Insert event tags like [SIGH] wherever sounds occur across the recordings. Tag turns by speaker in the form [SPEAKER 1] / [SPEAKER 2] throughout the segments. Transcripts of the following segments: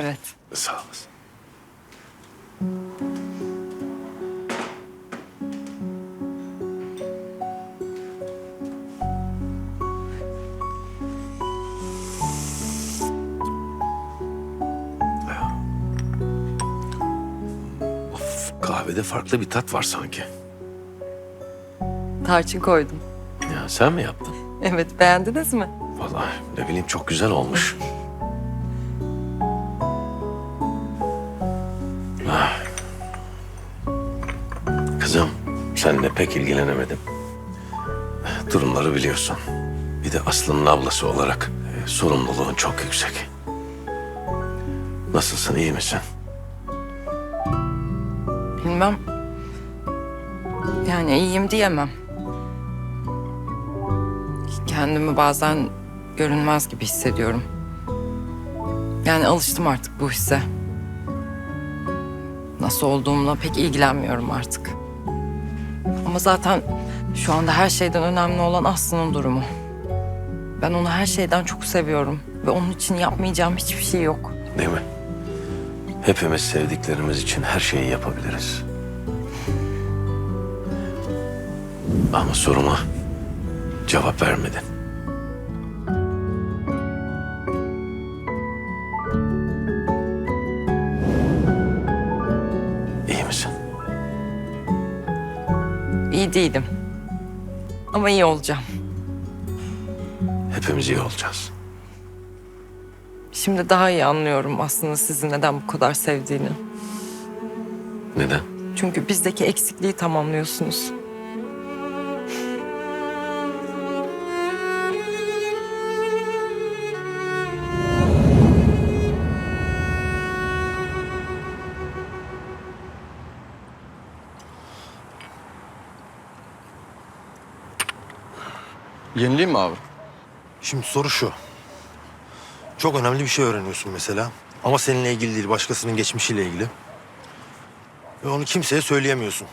[SPEAKER 1] Evet.
[SPEAKER 2] Sağ olasın. Of, kahvede farklı bir tat var sanki.
[SPEAKER 1] Tarçın koydum.
[SPEAKER 2] Ya sen mi yaptın?
[SPEAKER 1] Evet beğendiniz mi?
[SPEAKER 2] Vallahi ne bileyim çok güzel olmuş. Seninle pek ilgilenemedim. Durumları biliyorsun. Bir de Aslı'nın ablası olarak e, sorumluluğun çok yüksek. Nasılsın, iyi misin?
[SPEAKER 1] Bilmem. Yani iyiyim diyemem. Kendimi bazen görünmez gibi hissediyorum. Yani alıştım artık bu hisse. Nasıl olduğumla pek ilgilenmiyorum artık. Ama zaten şu anda her şeyden önemli olan Aslı'nın durumu. Ben onu her şeyden çok seviyorum ve onun için yapmayacağım hiçbir şey yok.
[SPEAKER 2] Değil mi? Hepimiz sevdiklerimiz için her şeyi yapabiliriz. Ama soruma cevap vermedin. İyi
[SPEAKER 1] değilim. Ama iyi olacağım.
[SPEAKER 2] Hepimiz iyi olacağız.
[SPEAKER 1] Şimdi daha iyi anlıyorum aslında sizi neden bu kadar sevdiğini.
[SPEAKER 2] Neden?
[SPEAKER 1] Çünkü bizdeki eksikliği tamamlıyorsunuz.
[SPEAKER 3] Yenileyim mi abi?
[SPEAKER 4] Şimdi soru şu. Çok önemli bir şey öğreniyorsun mesela. Ama seninle ilgili değil, başkasının geçmişiyle ilgili. Ve onu kimseye söyleyemiyorsun.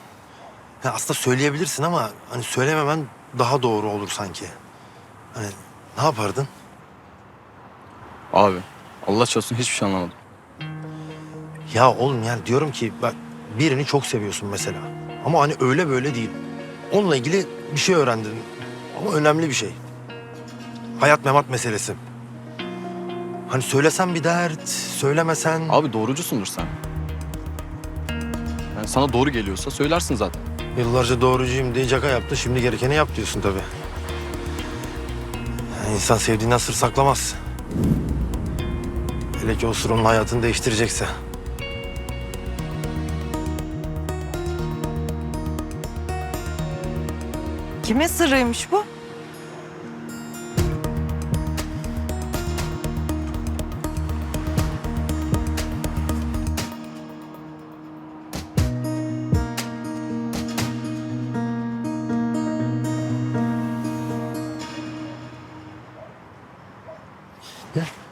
[SPEAKER 4] Ya aslında söyleyebilirsin ama hani söylememen daha doğru olur sanki. Hani ne yapardın?
[SPEAKER 3] Abi Allah çarpsın hiçbir şey anlamadım.
[SPEAKER 4] Ya oğlum yani diyorum ki bak birini çok seviyorsun mesela. Ama hani öyle böyle değil. Onunla ilgili bir şey öğrendin. Ama önemli bir şey. Hayat memat meselesi. Hani söylesen bir dert, söylemesen...
[SPEAKER 3] Abi doğrucusundur sen. Yani sana doğru geliyorsa söylersin zaten.
[SPEAKER 4] Yıllarca doğrucuyum diye caka yaptı. Şimdi gerekeni yap diyorsun tabii. Yani insan sevdiğinden sır saklamaz. Hele ki o sır onun hayatını değiştirecekse.
[SPEAKER 1] Kimin sırrıymış bu?
[SPEAKER 5] Sinem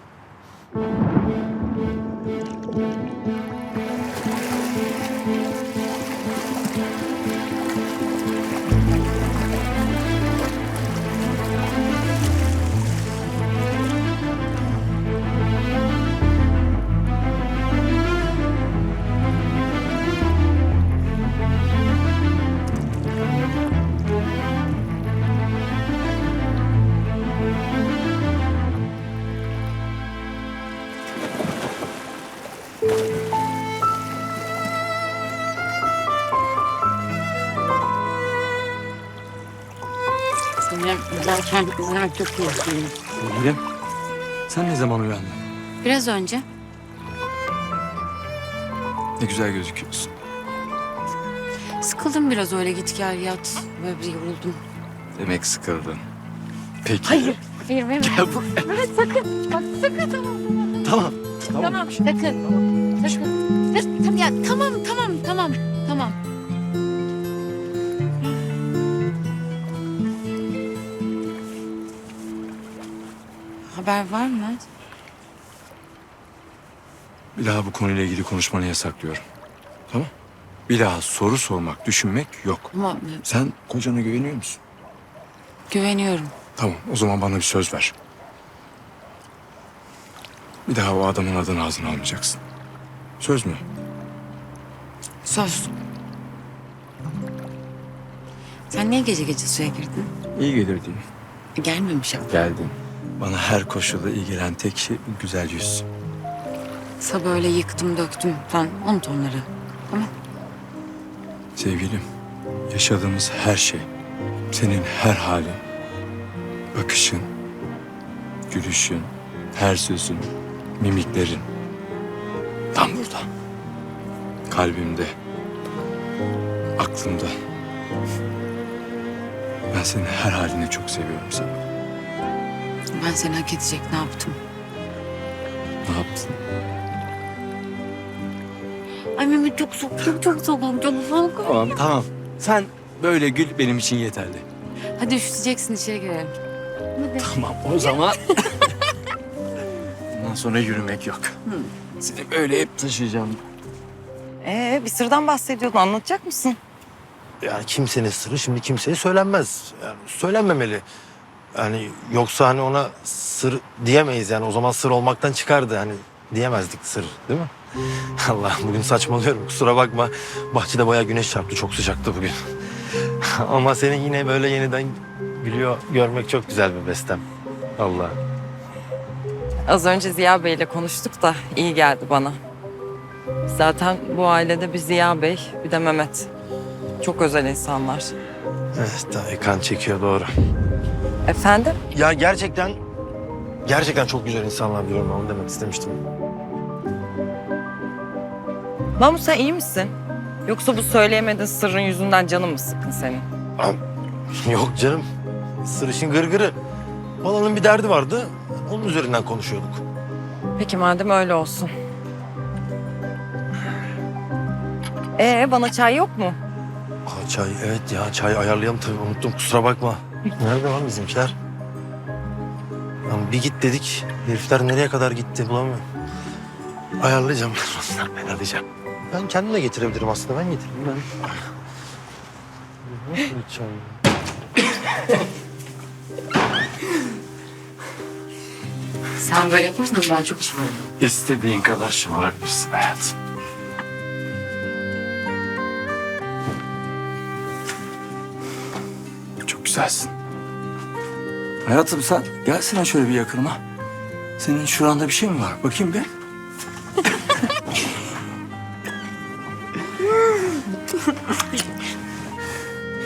[SPEAKER 5] zaten güzel çok.
[SPEAKER 3] Nilem sen ne zaman uyandın?
[SPEAKER 5] Biraz önce
[SPEAKER 3] Ne güzel gözüküyorsun.
[SPEAKER 5] sıkıldım biraz öyle git gel yat. Böyle bir yoruldum.
[SPEAKER 3] Demek sıkıldın. Peki.
[SPEAKER 5] Hayır. Hayır Mehmet.
[SPEAKER 3] Gel buraya.
[SPEAKER 5] Mehmet sakın. Bak sakın tamam.
[SPEAKER 3] Tamam.
[SPEAKER 5] Tamam, sakın. Sakın. Dur, Tamam ya tamam tamam tamam Haber var mı?
[SPEAKER 6] Bir daha bu konuyla ilgili konuşmanı yasaklıyorum. Tamam? Bir daha soru sormak, düşünmek yok.
[SPEAKER 5] Ama
[SPEAKER 6] Sen kocana güveniyor musun?
[SPEAKER 5] güveniyorum.
[SPEAKER 6] Tamam, o zaman bana bir söz ver. Bir daha o adamın adını ağzına almayacaksın. Söz mü?
[SPEAKER 5] Söz. Sen niye gece gece suya girdin?
[SPEAKER 6] İyi gelir diye.
[SPEAKER 5] Gelmemiş ama.
[SPEAKER 6] Geldin. Bana her koşulda iyi gelen tek şey güzel yüz.
[SPEAKER 5] Sabah öyle yıktım döktüm. Sen unut onları. Tamam.
[SPEAKER 6] Sevgilim, yaşadığımız her şey, senin her halin, bakışın, gülüşün, her sözün, mimiklerin tam burada. Kalbimde, aklımda. Ben senin her halini çok seviyorum seni.
[SPEAKER 5] Ben seni hak edecek ne yaptım?
[SPEAKER 6] Ne yaptın?
[SPEAKER 5] Ay Mehmet çok soğuk, çok çok soğuk, çok soğuk.
[SPEAKER 6] Tamam, tamam. Sen böyle gül benim için yeterli.
[SPEAKER 5] Hadi üşüteceksin içeri girelim. Hadi.
[SPEAKER 6] Tamam o zaman. Bundan sonra yürümek yok. Seni böyle hep taşıyacağım.
[SPEAKER 1] Ee, bir sırdan bahsediyordun. Anlatacak mısın?
[SPEAKER 4] Yani kimsenin sırrı şimdi kimseye söylenmez. Yani söylenmemeli. Yani yoksa hani ona sır diyemeyiz yani o zaman sır olmaktan çıkardı hani diyemezdik sır değil mi? [LAUGHS] Allah bugün saçmalıyorum kusura bakma. Bahçede bayağı güneş çarptı çok sıcaktı bugün. [LAUGHS] Ama seni yine böyle yeniden gülüyor görmek çok güzel bir bestem. Allah.
[SPEAKER 1] Az önce Ziya Bey'le konuştuk da iyi geldi bana. Zaten bu ailede bir Ziya Bey, bir de Mehmet. Çok özel insanlar.
[SPEAKER 4] Evet daha kan çekiyor doğru.
[SPEAKER 1] Efendim?
[SPEAKER 4] Ya gerçekten gerçekten çok güzel insanlar diyorum onu demek istemiştim.
[SPEAKER 1] Mahmut sen iyi misin? Yoksa bu söyleyemediğin sırrın yüzünden canın mı sıkkın senin?
[SPEAKER 4] Yok canım. Sır işin gırgırı. Balanın bir derdi vardı. Onun üzerinden konuşuyorduk.
[SPEAKER 1] Peki madem öyle olsun. Ee bana çay yok mu?
[SPEAKER 4] Aa, çay evet ya çay ayarlayalım tabii unuttum kusura bakma. Nerede lan bizimkiler? Lan bir git dedik. Herifler nereye kadar gitti bulamıyorum. Ayarlayacağım ben onları ayarlayacağım. Ben kendim de getirebilirim aslında ben getireyim ben. Nasıl çay?
[SPEAKER 5] Sen böyle yaparsan ben çok şımarım.
[SPEAKER 6] İstediğin kadar şımarabilirsin hayatım. Güzelsin. Hayatım sen gelsene şöyle bir yakınıma. Senin şuranda bir şey mi var? Bakayım bir. [LAUGHS]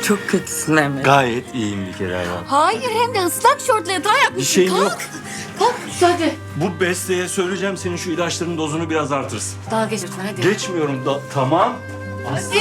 [SPEAKER 1] Çok kötüsün Emre.
[SPEAKER 6] Gayet iyiyim bir kere hayatım.
[SPEAKER 5] Hayır hem de ıslak şortla yatağa
[SPEAKER 6] Bir
[SPEAKER 5] yapmışsın.
[SPEAKER 6] şeyim
[SPEAKER 5] Kalk,
[SPEAKER 6] yok.
[SPEAKER 5] Kalk hadi.
[SPEAKER 6] Bu besteye söyleyeceğim senin şu ilaçların dozunu biraz artırsın.
[SPEAKER 5] Dalga geçme hadi.
[SPEAKER 6] Geçmiyorum da tamam. Aslı.